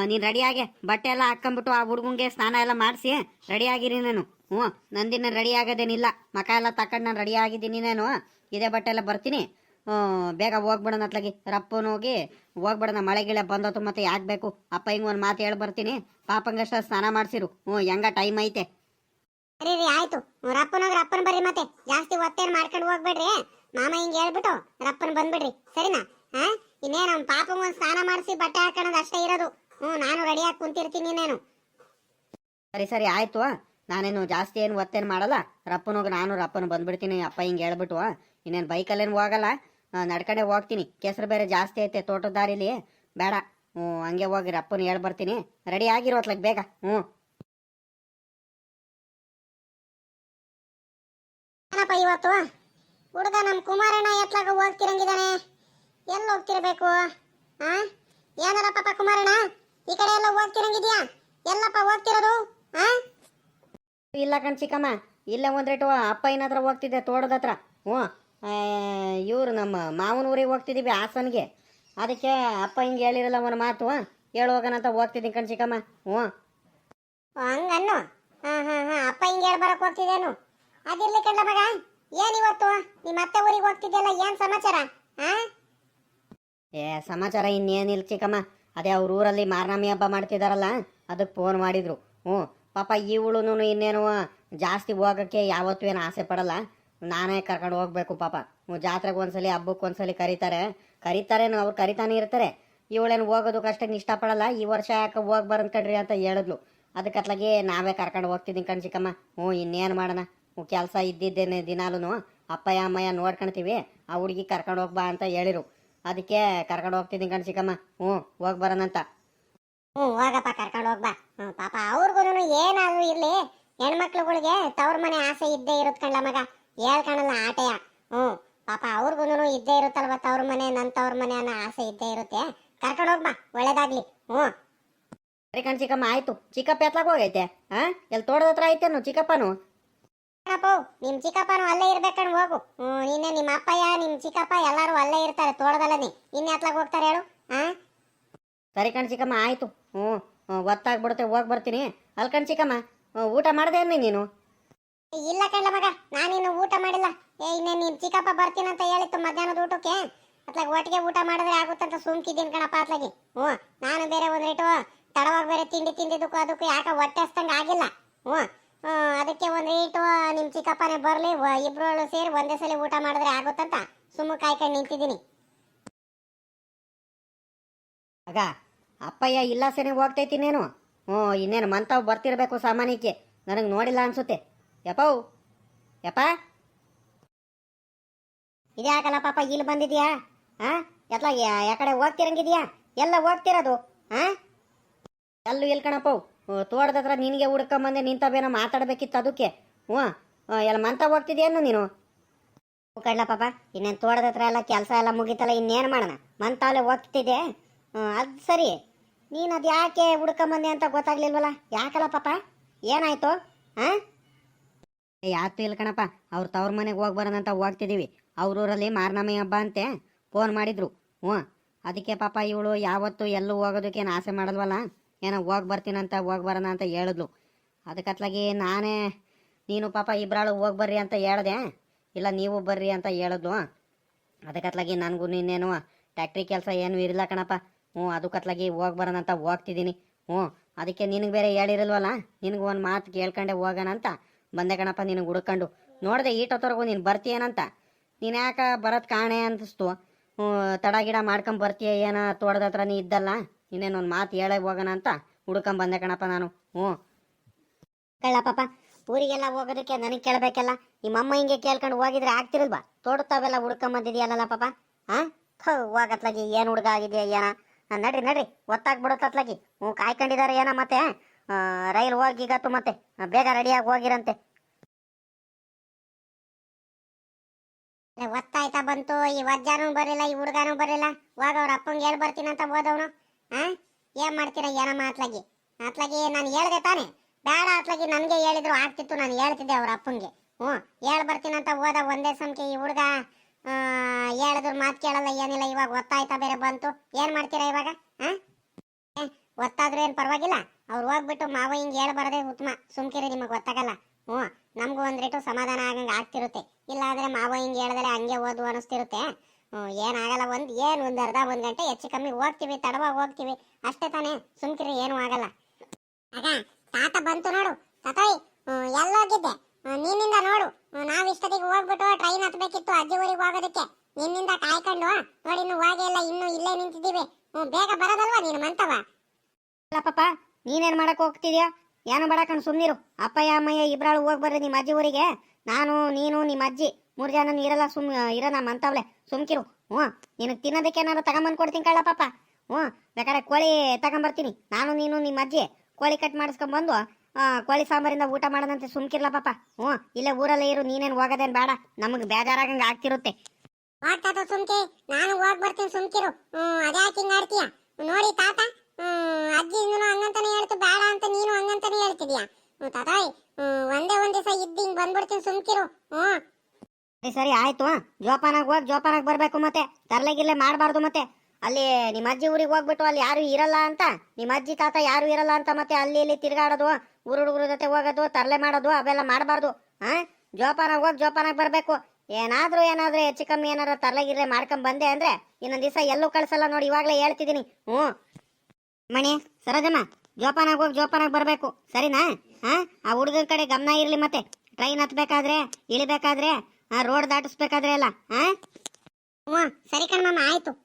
Speaker 1: ನೀನು ರೆಡಿಯಾಗೆ ಬಟ್ಟೆ ಎಲ್ಲ ಹಾಕ್ಕೊಂಬಿಟ್ಟು ಆ ಹುಡುಗಂಗೆ ಸ್ನಾನ ಎಲ್ಲ ಮಾಡಿಸಿ ರೆಡಿಯಾಗಿರಿ ನಾನು. ಹ್ಞೂ ನಂದಿನ ರೆಡಿ ಆಗೋದೇನಿಲ್ಲ. ಮಕ ಎಲ್ಲ ತಕೊಂಡು ನಾನು ರೆಡಿ ಆಗಿದ್ದೀನಿ ನಾನು. ಇದೇ ಬಟ್ಟೆ ಎಲ್ಲ ಬರ್ತೀನಿ. ಬೇಗ ಹೋಗ್ಬಿಡೋಣ ಅತ್ಲಾಗಿ. ರಪ್ಪನ ಹೋಗಿ ಹೋಗ್ಬಿಡೋಣ. ಮಳೆ ಗಿಳೆ ಬಂದತ್ತು ಮತ್ತೆ ಯಾಕೆ ಬೇಕು? ಅಪ್ಪ ಹಿಂಗೆ ಒಂದು ಮಾತು ಹೇಳಿ ಬರ್ತೀನಿ. ಪಾಪಂಗಷ್ಟ ಸ್ನಾನ ಮಾಡಿಸಿರು. ಹ್ಞೂ, ಹೆಂಗ ಟೈಮ್ ಐತೆ?
Speaker 2: ಸರಿ ರೀ, ಆಯ್ತು. ರಪ್ಪನಾಗ ರಪ್ಪನ ಬರ್ರಿ ಮತ್ತೆ. ಜಾಸ್ತಿ ಒತ್ತೇನ್ ಮಾಡ್ಕೊಂಡು ಹೋಗ್ಬೇಡ್ರಿ. ಮಾಮ ಹಿಂಗ್ ಹೇಳ್ಬಿಟ್ಟು ರಪ್ಪನ ಬಂದ್ಬಿಡ್ರಿ. ಸರಿನಾ? ಹಾ ಇನ್ನೇ ನಮ್ಮ ಪಾಪ ಒಂದ್ ಸ್ನಾನ ಮಾಡಿಸಿ ಬಟ್ಟೆ ಹಾಕೋಣದು ಅಷ್ಟೇ ಇರೋದು. ಹ್ಞೂ, ನಾನು ರೆಡಿಯಾಗಿ ಕುಂತಿರ್ತೀನಿ ಇನ್ನೇನು.
Speaker 1: ಸರಿ ಸರಿ, ಆಯ್ತು. ನಾನೇನು ಜಾಸ್ತಿ ಏನು ಒತ್ತೇನು ಮಾಡಲ್ಲ. ರಪ್ಪನೋಗಿ ನಾನು ರಪ್ಪನ ಬಂದ್ಬಿಡ್ತೀನಿ. ಅಪ್ಪ ಹಿಂಗೆ ಹೇಳ್ಬಿಟ್ಟು ಇನ್ನೇನು ಬೈಕಲ್ಲೇನು ಹೋಗಲ್ಲ. ನಡ್ಕಡೆ ಹೋಗ್ತೀನಿ. ಕೆಸರು ಬೇರೆ ಜಾಸ್ತಿ ಐತೆ ತೋಟದ ದಾರಿಲಿ. ಬೇಡ. ಹ್ಞೂ, ಹಂಗೆ ಹೋಗಿ ರಪ್ಪನ ಹೇಳ್ಬರ್ತೀನಿ. ರೆಡಿ ಆಗಿರೋ ಹೊತ್ಲಾಗ್ ಬೇಗ. ಹ್ಞೂ.
Speaker 2: ಇವತ್ತು? ಹುಡುಗ ನಮ್ಮ ಕುಮಾರಣ್ಣ ಎತ್ಲಾಗ ಹೋಗ್ತಿರಂಗಿದ್ದಾನೆ ಎಲ್ಲಿ ಹೋಗ್ತಿರ್ಬೇಕು? ಆ? ಏನಾರ ಪಾಪ ಕುಮಾರಣ್ಣ? ಈ ಕಡೆ ಎಲ್ಲ ಹೋಗ್ತಿರಂಗಿದ್ಯಾ? ಎಲ್ಲಪ್ಪ ಹೋಗ್ತಿರೋದು? ಆ?
Speaker 1: ಇಲ್ಲ ಕಣ್ ಚಿಕ್ಕಮ್ಮ ಇಲ್ಲೇ ಒಂದು ರೇಟು ಅಪ್ಪ ಏನ ಹತ್ರ ಹೋಗ್ತಿದ್ದೆ ತೋಟದ ಹತ್ರ. ಹ್ಞೂ ಇವರು ನಮ್ಮ ಮಾವನ ಊರಿಗೆ ಹೋಗ್ತಿದ್ದೀವಿ ಹಾಸನ್ಗೆ. ಅದಕ್ಕೆ ಅಪ್ಪ ಹಿಂಗೆ ಹೇಳಿರಲ್ಲ ಒಂದು ಮಾತು ಹೇಳು ಹೋಗೋಣ ಅಂತ ಹೋಗ್ತಿದ್ದೀನಿ ಕಣ್ ಚಿಕ್ಕಮ್ಮ. ಹ್ಞೂ.
Speaker 2: ಹಂಗನ್ನು? ಹಾಂ ಹಾಂ ಹಾಂ ಅಪ್ಪ ಹಿಂಗೆ ಹೇಳ್ಬಾರಕ್ಕೆ ಬರಕ್ ಹೋಗ್ತಿದ್ದೇನು ಅದಿರ್ಲಿ ಕಂಡ ಮಗ. ಏನ್ ಇವತ್ತು? ನಿಮ್ಮ ಅತ್ತೆ ಊರಿಗೆ ಹೋಗ್ತಿದ್ದೆಲ್ಲ ಏನ್ ಸಮಾಚಾರ? ಆ?
Speaker 1: ಏ, ಸಮಾಚಾರ ಇನ್ನೇನಿಲ್ಲ ಚಿಕ್ಕಮ್ಮ. ಅದೇ ಅವ್ರ ಊರಲ್ಲಿ ಮಾರನಾಮಿ ಹಬ್ಬ ಮಾಡ್ತಿದಾರಲ್ಲ, ಅದಕ್ಕೆ ಫೋನ್ ಮಾಡಿದ್ರು. ಹ್ಞೂ, ಪಾಪ ಇವಳುನು ಇನ್ನೇನು ಜಾಸ್ತಿ ಹೋಗೋಕ್ಕೆ ಯಾವತ್ತೂ ಏನು ಆಸೆ ಪಡಲ್ಲ. ನಾನೇ ಕರ್ಕೊಂಡು ಹೋಗ್ಬೇಕು ಪಾಪ. ಹ್ಞೂ, ಜಾತ್ರೆಗೆ ಒಂದ್ಸಲಿ, ಹಬ್ಬಕ್ಕೆ ಒಂದ್ಸಲಿ ಕರೀತಾರೆ. ಕರೀತಾರೆ ಅವ್ರು ಕರಿತಾನೆ ಇರ್ತಾರೆ. ಇವಳೇನು ಹೋಗೋದು ಕಷ್ಟಕ್ಕೆ ಇಷ್ಟಪಡಲ್ಲ ಈ ವರ್ಷ ಯಾಕೆ ಹೋಗಿ ಬರಂದ್ಕಡ್ರಿ ಅಂತ ಹೇಳಿದ್ಲು. ಅದಕ್ಕೆ ಅತ್ಲಾಗೆ ನಾವೇ ಕರ್ಕೊಂಡು ಹೋಗ್ತಿದ್ದೀನಿ ಕಣ್ ಚಿಕ್ಕಮ್ಮ. ಹ್ಞೂ, ಇನ್ನೇನು ಮಾಡೋಣ? ಕೆಲಸ ಇದ್ದಿದ್ದೇನೆ ದಿನಾಲೂ ಅಪ್ಪಯ್ಯ ಅಮ್ಮಯ್ಯ ನೋಡ್ಕೊಳ್ತೀವಿ ಆ ಹುಡುಗಿ ಕರ್ಕೊಂಡು ಹೋಗ್ಬಾ ಅಂತ ಹೇಳಿರು. ಅದಕ್ಕೆ ಕರ್ಕೊಂಡು ಹೋಗ್ತಿದ್ದೀನಿ ಕಣ್ ಚಿಕ್ಕಮ್ಮ. ಹ್ಞೂ ಹೋಗಿ ಬರೋಣಂತ.
Speaker 2: ಹ್ಞೂ ಹೋಗಪ್ಪ ಕರ್ಕೊಂಡು ಹೋಗ್ಬಾ ಹ್ಞೂ ಪಾಪ ಅವ್ರಿಗೂ ಏನಾದ್ರು ಇರ್ಲಿ. ಹೆಣ್ಮಕ್ಳುಗಳಿಗೆ ತವ್ರ ಮನೆ ಆಸೆ ಇದ್ದೇ ಇರುತ್ತೆ ಕಣ್ಲ ಮಗ. ಹೇಳ್ಕೊಳಲ್ಲ ಆಟೆಯ. ಹ್ಞೂ ಪಾಪ ಅವ್ರಿಗೂ ಇದ್ದೇ ಇರುತ್ತಲ್ವ ತವ್ರ ಮನೆ ನನ್ನ ತವ್ರ ಮನೆ ಅನ್ನೋ ಆಸೆ ಇದ್ದೇ ಇರುತ್ತೆ. ಕರ್ಕೊಂಡು ಹೋಗ್ಬಾ ಒಳ್ಳೇದಾಗ್ಲಿ. ಹ್ಞೂ
Speaker 1: ಸರಿ ಕಣ್ ಚಿಕ್ಕಮ್ಮ ಆಯ್ತು. ಚಿಕ್ಕಪ್ಪ ಎತ್ಲಾಗ ಹೋಗೈತೆ? ಹಾಂ ಎಲ್ಲಿ ತೋಟದ ಹತ್ರ ಐತೆನು ಚಿಕ್ಕಪ್ಪನು?
Speaker 2: ಕಣಪ್ಪ ನಿಮ್ ಚಿಕ್ಕಪ್ಪನು ಅಲ್ಲೇ ಇರ್ಬೇಕಣ್ ಹೋಗು. ಹ್ಮ್ ನಿನ್ನೆ ನಿಮ್ಮ ಅಪ್ಪಯ್ಯ ನಿಮ್ ಚಿಕ್ಕಪ್ಪ ಎಲ್ಲಾರು ಅಲ್ಲೇ ಇರ್ತಾರೆ ತೋಟದಲ್ಲೇ ನಿನ್ನೆ ಹತ್ಲಾಗ ಹೋಗ್ತಾರೆ ಹೇಳು ಆ?
Speaker 1: ಸರಿ ಕಣ್ ಚಿಕ್ಕಮ್ಮ ಆಯ್ತು. ಹ್ಞೂ ಗೊತ್ತಾಗ್ಬಿಡುತ್ತೆ ಹೋಗ್ ಬರ್ತೀನಿ. ಅಲ್ಲಿ ಕಣ್ ಚಿಕ್ಕಮ್ಮ ಊಟ ಮಾಡದೆ ಅನ್ನಿ ನೀನು?
Speaker 2: ಇಲ್ಲ ಕಣ್ಲ ಮಗ ನಾನಿನ್ನು ಊಟ ಮಾಡಿಲ್ಲ. ಏ ಇನ್ನೇ ನಿಮ್ ಚಿಕ್ಕಪ್ಪ ಬರ್ತೀನಂತ ಹೇಳಿತ್ತು ಮಧ್ಯಾಹ್ನದ ಊಟಕ್ಕೆ. ಅತ್ಲಾಗ ಒಟ್ಟಿಗೆ ಊಟ ಮಾಡಿದ್ರೆ ಆಗುತ್ತಂತ ಸುಮ್ಕಿದ್ದೀನಿ ಕಣಪ್ಪ ಅತ್ಲಾಗಿ. ಹ್ಞೂ ನಾನು ಬೇರೆ ಒಂದಿಟ್ಟು ತಡವಾಗಿ ಬೇರೆ ತಿಂಡಿ ತಿಂದಿದ್ದಕ್ಕೂ ಅದಕ್ಕೂ ಯಾಕೆ ಹೊಟ್ಟೆ ಹಸ್ತಂಗೆ ಆಗಿಲ್ಲ. ಹ್ಞೂ ಅದಕ್ಕೆ ರೇಟು ನಿಮ್ಮ ಚಿಕ್ಕಪ್ಪನೇ ಬರಲಿ ಇಬ್ಬರು ಸೇರಿ ಒಂದೇ ಸಲ ಊಟ ಮಾಡಿದ್ರೆ ಆಗುತ್ತಂತ? ಸುಮ್ಮ ಕಾಯ್ಕೊಂಡು ನಿಂತಿದ್ದೀನಿ.
Speaker 1: ಆಗ ಅಪ್ಪಯ್ಯ ಇಲ್ಲ ಸರಿ ಹೋಗ್ತೈತಿ ನೀನು ಹ್ಞೂ ಇನ್ನೇನು ಮಂತಾವ್ ಬರ್ತಿರ್ಬೇಕು ಸಾಮಾನ್ಯಕ್ಕೆ. ನನಗೆ ನೋಡಿಲ್ಲ ಅನ್ಸುತ್ತೆ. ಯಪ್ಪವು ಯಪ್ಪ?
Speaker 2: ಇದ್ಯಾಕಲ್ಲ ಪಾಪ ಇಲ್ಲಿ ಬಂದಿದ್ಯಾ?
Speaker 1: ಹಾಂ ಎಲ್ಲ ಯಾಕಡೆ ಹೋಗ್ತಿರಂಗಿದ್ಯಾ? ಎಲ್ಲ ಹೋಗ್ತಿರೋದು ಹಾಂ ಎಲ್ಲೂ ಇಲ್ಲಿ ತೋಟದ ಹತ್ರ ನಿನಗೆ ಹುಡ್ಕೊಂಬಂದೆ ನಿಂತವೇನೋ ಮಾತಾಡಬೇಕಿತ್ತು ಅದಕ್ಕೆ. ಹ್ಞೂ ಎಲ್ಲ ಮಂತ ಹೋಗ್ತಿದ್ಯೇನು ನೀನು?
Speaker 2: ಕಡ್ಲ ಪಾಪ, ಇನ್ನೇನು ತೋಟದ ಹತ್ರ ಎಲ್ಲ ಕೆಲಸ ಎಲ್ಲ ಮುಗಿತಲ್ಲ, ಇನ್ನೇನು ಮಾಡೋಣ? ಮಂತಾವಲೆ ಹೋಗ್ತಿದ್ದೆ. ಅದು ಸರಿ. ನೀನು ಅದು ಯಾಕೆ ಹುಡ್ಕೊಂಬಂದೆ ಅಂತ ಗೊತ್ತಾಗ್ಲಿಲ್ವಲ್ಲ? ಯಾಕಲ್ಲ ಪಾಪ? ಏನಾಯ್ತು? ಹಾಂ?
Speaker 1: ಯಾತು ಇಲ್ಲ ಕಣಪ್ಪ, ಅವ್ರ ತವ್ರ ಮನೆಗೆ ಹೋಗಿ ಅಂತ ಹೋಗ್ತಿದ್ದೀವಿ ಅವ್ರೂರಲ್ಲಿ ಮಾರನಾಮಿ ಹಬ್ಬ ಅಂತೆ, ಫೋನ್ ಮಾಡಿದ್ರು. ಹ್ಞೂ, ಅದಕ್ಕೆ ಪಾಪ ಇವಳು ಯಾವತ್ತು ಎಲ್ಲೂ ಹೋಗೋದಕ್ಕೇನು ಆಸೆ ಮಾಡಲ್ವಲ್ಲ? ಏನೋ ಹೋಗಿ ಬರ್ತೀನಂತ, ಹೋಗಿ ಬರೋಣ ಅಂತ ಹೇಳಿದ್ಲು. ಅದಕ್ಕತ್ಲಾಗಿ ನಾನೇ, ನೀನು ಪಾಪ ಇಬ್ಬರಾಳು ಹೋಗಿ ಬರ್ರಿ ಅಂತ ಹೇಳ್ದೆ. ಇಲ್ಲ, ನೀವು ಬರ್ರಿ ಅಂತ ಹೇಳಿದ್ಲು. ಅದಕ್ಕತ್ಲಾಗಿ ನನಗೂ ನಿನ್ನೇನು ಟ್ಯಾಕ್ಟ್ರಿ ಕೆಲಸ ಏನು ಇರಲ್ಲ ಕಣಪ್ಪ. ಹ್ಞೂ ಅದಕ್ಕತ್ಲಾಗಿ ಹೋಗಿ ಬರೋಣ ಅಂತ ಹೋಗ್ತಿದ್ದೀನಿ. ಹ್ಞೂ, ಅದಕ್ಕೆ ನಿನಗೆ ಬೇರೆ ಹೇಳಿರಲ್ವಲ್ಲ? ನಿನಗೆ ಒಂದು ಮಾತು ಕೇಳ್ಕೊಂಡೆ ಹೋಗೋಣ ಅಂತ ಬಂದೆ ಕಣಪ್ಪ ನಿನಗೆ ಹುಡ್ಕೊಂಡು. ನೋಡಿದೆ ಈಟೊತ್ತವರೆಗೂ ನೀನು ಬರ್ತೀಯೇನಂತ? ನೀನು ಯಾಕೆ ಬರೋದು ಕಾಣೆ ಅನ್ನಿಸ್ತು ತಡ ಗಿಡ ಮಾಡ್ಕೊಂಡು ಬರ್ತೀಯ, ಏನೋ ತೋಟದ ಹತ್ರ ನೀ ಇದ್ದಲ್ಲ? ಇನ್ನೇನೊಂದು ಮಾತು ಹೇಳೇ ಹೋಗೋಣ ಅಂತ ಹುಡ್ಕೊಂಡ್ ಬಂದೆ ಕಣಪ್ಪ ನಾನು. ಹ್ಞೂ.
Speaker 2: ಕಳ್ಳ ಪಾಪ, ಊರಿಗೆಲ್ಲ ಹೋಗೋದಕ್ಕೆ ನನಗೆ ಕೇಳಬೇಕಲ್ಲ. ನಿಮ್ಮಮ್ಮ ಹಿಂಗೆ ಕೇಳ್ಕೊಂಡು ಹೋಗಿದ್ರೆ ಆಗ್ತಿರಲ್ವಾ? ತೋಡುತ್ತಾವೆಲ್ಲ ಬಂದಿದೆಯಲ್ಲಲ್ಲ ಪಾಪ? ಹಾಂ ಹೋಗತ್ಲಾಗಿ, ಏನು ಹುಡುಗ ಆಗಿದೆಯಾ ಏನ? ನಡ್ರಿ ನಡ್ರಿ ಒತ್ತಾಗ್ಬಿಡುತ್ತತ್ಲಾಗಿ ಹ್ಞೂ ಕಾಯ್ಕೊಂಡಿದ್ದಾರೆ ಏನ ಮತ್ತೆ? ರೈಲ್ ಹೋಗಿಗತ್ತು ಮತ್ತೆ. ಬೇಗ ರೆಡಿಯಾಗಿ ಹೋಗಿರಂತೆ. ಒತ್ತಾಯ್ತಾ ಬಂತು? ಈ ವಜ್ಜಾನು ಬರಲಿಲ್ಲ, ಈ ಹುಡುಗನೂ ಬರಲಿಲ್ಲ. ಹೋಗ ಅವ್ರ ಅಪ್ಪಂಗೆ ಹೇಳಿ ಅಂತ ಹೋದವನು. ಹಾ? ಏನ್ ಮಾಡ್ತೀರಾ? ಏನಮ್ಮ ಅತ್ಲಾಗಿ? ಅತ್ಲಾಗಿ ನಾನು ಹೇಳ್ದೆ ತಾನೆ. ಬೇಡ ಆತ್ಲಾಗಿ ನನಗೆ ಹೇಳಿದ್ರು ಆಗ್ತಿತ್ತು ನಾನು ಹೇಳ್ತಿದ್ದೆ ಅವ್ರ ಅಪ್ಪಂಗೆ. ಹ್ಞೂ ಹೇಳ್ ಬರ್ತೀನಂತ ಹೋದ ಒಂದೇ ಸಂಖ್ಯೆ ಈ ಹುಡುಗ. ಹೇಳಿದ್ರು ಮಾತು ಕೇಳಲ್ಲ ಏನಿಲ್ಲ ಇವಾಗ ಗೊತ್ತಾಯ್ತಾ ಬೇರೆ ಬಂತು. ಏನ್ ಮಾಡ್ತೀರಾ ಇವಾಗ? ಹಾ? ಏ, ಒತ್ತಾದ್ರೂ ಏನು ಪರವಾಗಿಲ್ಲ. ಅವ್ರು ಹೋಗ್ಬಿಟ್ಟು ಮಾವ ಹಿಂಗೆ ಹೇಳಿ ಬರೋದೇ ಉತ್ತಮ. ಸುಮ್ಕಿರಿ ನಿಮಗೆ ಗೊತ್ತಾಗಲ್ಲ. ಹ್ಞೂ ನಮಗೂ ಒಂದ್ ರೇಟು ಸಮಾಧಾನ ಆಗಂಗೆ ಆಗ್ತಿರುತ್ತೆ. ಇಲ್ಲ ಆದ್ರೆ ಮಾವ ಹಿಂಗೆ ಹೇಳಿದ್ರೆ ಹಂಗೆ ಓದು ಅನಿಸ್ತಿರುತ್ತೆ. ಏನಾಗಲ್ಲ ಒಂದು ಏನು, ಒಂದು ಅರ್ಧ, ಒಂದು ಗಂಟೆ ಹೆಚ್ಚು ಕಮ್ಮಿ ಹೋಗ್ತೀವಿ ತಡವಾಗಿ ಹೋಗ್ತೀವಿ. ಅಷ್ಟೇ ತಾನೇ, ಸುಮ್ಕಿರಿ, ಏನೂ ಆಗಲ್ಲ. ಅಗ ತಾತ ಬಂತು ನೋಡು. ತತಾಯಿ ಎಲ್ಲೋಗಿದ್ದೆ ನಿನ್ನಿಂದ ನೋಡು. ನಾವು ಇಷ್ಟೊತ್ತಿಗೆ ಹೋಗ್ಬಿಟ್ಟು ಟ್ರೈನ್ ಹತ್ಬೇಕಿತ್ತು ಅಜ್ಜಿ ಊರಿಗೆ ಹೋಗೋದಕ್ಕೆ. ನಿನ್ನಿಂದ ಕಾಯ್ಕೊಂಡು, ನೋಡಿ ಇನ್ನು ಹೋಗೇ ಇಲ್ಲ, ಇನ್ನು ಇಲ್ಲೇ ನಿಂತಿದ್ದೀವಿ. ಹ್ಞೂ ಬೇಗ ಬರೋದಲ್ವಾ ನೀನು ಮಂತವ?
Speaker 1: ಅಲ್ಲ ಪಾಪ, ನೀನೇನು ಮಾಡಕ್ ಹೋಗ್ತಿದ್ಯಾ? ಏನು ಬಡಕಂಡು ಸುಮ್ಮನಿರು ಅಪ್ಪಯ್ಯ, ಅಮ್ಮಯ್ಯ ಇಬ್ರಾಳು ಹೋಗ್ಬರ್ರಿ ನಿಮ್ಮ ಅಜ್ಜಿ ಊರಿಗೆ. ನಾನು, ನೀನು ನಿಮ್ಮ ಅಜ್ಜಿ. ಮೂರು ಜನ ಇರಲ್ಲ, ಸುಮ್ ಇರ ನಮ್ಮ ಅಂತಾವ್ಲೆ ಸುಮ್ಕಿರು. ಹ್ಞೂ, ನಿನಗೆ ತಿನ್ನೋದಕ್ಕೆ ಏನಾದ್ರು ತಗೊಂಬಂದು ಕೊಡ್ತೀನಿ ಕಳ್ಳ ಪಾಪ. ಹ್ಞೂ ಬೇಕಾದ್ರೆ ಕೋಳಿ ತಗೊಂಬರ್ತೀನಿ. ನಾನು, ನೀನು, ನಿಮ್ಮ ಅಜ್ಜಿ. ಕೋಳಿ ಕಟ್ ಮಾಡಿಸ್ಕೊಂಬಂದು ಕೋಳಿ ಸಾಂಬಾರಿಂದ ಊಟ ಮಾಡೋದಂತೆ ಸುಮ್ಕಿರ್ಲ ಪಾಪ. ಹ್ಞೂ, ಇಲ್ಲೇ ಊರಲ್ಲೇ ಇರು, ನೀನೇನು ಹೋಗೋದೇನು ಬೇಡ. ನಮಗೆ ಬೇಜಾರಾಗಂಗೆ ಆಗ್ತಿರುತ್ತೆ.
Speaker 2: ತಾತ ಸುಮ್ಕೆ, ನಾನು ಹೋಗಿ ಬರ್ತೀನಿ ಸುಮ್ಕಿರು. ಅದೇ ಅದ್ಯಾಕೆ ಹಿಂಗೆ ಆಡ್ತೀಯ? ನೋಡಿ ತಾತ ಅಜ್ಜಿ ಇನ್ನೂ ಹಂಗಂತಾನೆ ಹೇಳ್ತು, ಬೇಡ ಅಂತ ನೀನು ಹಂಗಂತಾನೆ ಹೇಳ್ತಿದ್ಯಾ? ತಾತಾಯ್ ಒಂದೇ ಒಂದ್ ದಿವಸ ಇದ್ದು ಹಿಂಗೆ ಬಂದ್ಬಿಡ್ತೀನಿ ಸುಮ್ಕಿರು. ಹ್ಮ್
Speaker 1: ಸರಿ ಸರಿ, ಆಯ್ತು ಜೋಪಾನಾಗ ಹೋಗಿ, ಜೋಪಾನಾಗ ಬರಬೇಕು ಮತ್ತೆ. ತರ್ಲೆಗಿಲ್ಲೆ ಮಾಡಬಾರ್ದು ಮತ್ತೆ. ಅಲ್ಲಿ ನಿಮ್ಮ ಅಜ್ಜಿ ಊರಿಗೆ ಹೋಗ್ಬಿಟ್ಟು ಅಲ್ಲಿ ಯಾರು ಇರಲ್ಲ ಅಂತ ನಿಮ್ಮ ಅಜ್ಜಿ ತಾತ ಯಾರು ಇರಲ್ಲ ಅಂತ ಮತ್ತೆ ಅಲ್ಲಿ ಇಲ್ಲಿ ತಿರ್ಗಾಡೋದು, ಊರು ಹುಡುಗರ ಜೊತೆ ಹೋಗೋದು, ತರ್ಲೆ ಮಾಡೋದು, ಅವೆಲ್ಲ ಮಾಡಬಾರ್ದು, ಹಾ. ಜೋಪಾನಾಗ ಹೋಗಿ, ಜೋಪಾನಾಗ ಬರಬೇಕು. ಏನಾದ್ರೂ ಏನಾದ್ರೂ ಹೆಚ್ಚು ಕಮ್ಮಿ ಏನಾರ ತರ್ಲೆಗಿರ್ಲೆ ಮಾಡ್ಕೊಂಡ್ ಬಂದೆ ಅಂದ್ರೆ ಇನ್ನೊಂದ್ ದಿವಸ ಎಲ್ಲೂ ಕಳ್ಸಲ್ಲ ನೋಡಿ, ಇವಾಗಲೇ ಹೇಳ್ತಿದ್ದೀನಿ. ಹ್ಞೂ. ಮಣಿ, ಸರೋಜಮ್ಮ, ಜೋಪಾನಾಗ ಹೋಗಿ, ಜೋಪಾನಾಗ ಬರಬೇಕು. ಸರಿನಾ? ಹಾ? ಆ ಹುಡುಗನ ಕಡೆ ಗಮನ ಇರಲಿ ಮತ್ತೆ. ಟ್ರೈನ್ ಹತ್ಬೇಕಾದ್ರೆ, ಇಳಿಬೇಕಾದ್ರೆ ಆ ರೋಡ್ ದಾಟಿಸ್ಬೇಕಾದ್ರೆ ಎಲ್ಲ ಹಾ
Speaker 2: ಹ್ಞೂ ಸರಿ ಕಣ್ಮಮ್ಮ ಆಯ್ತು.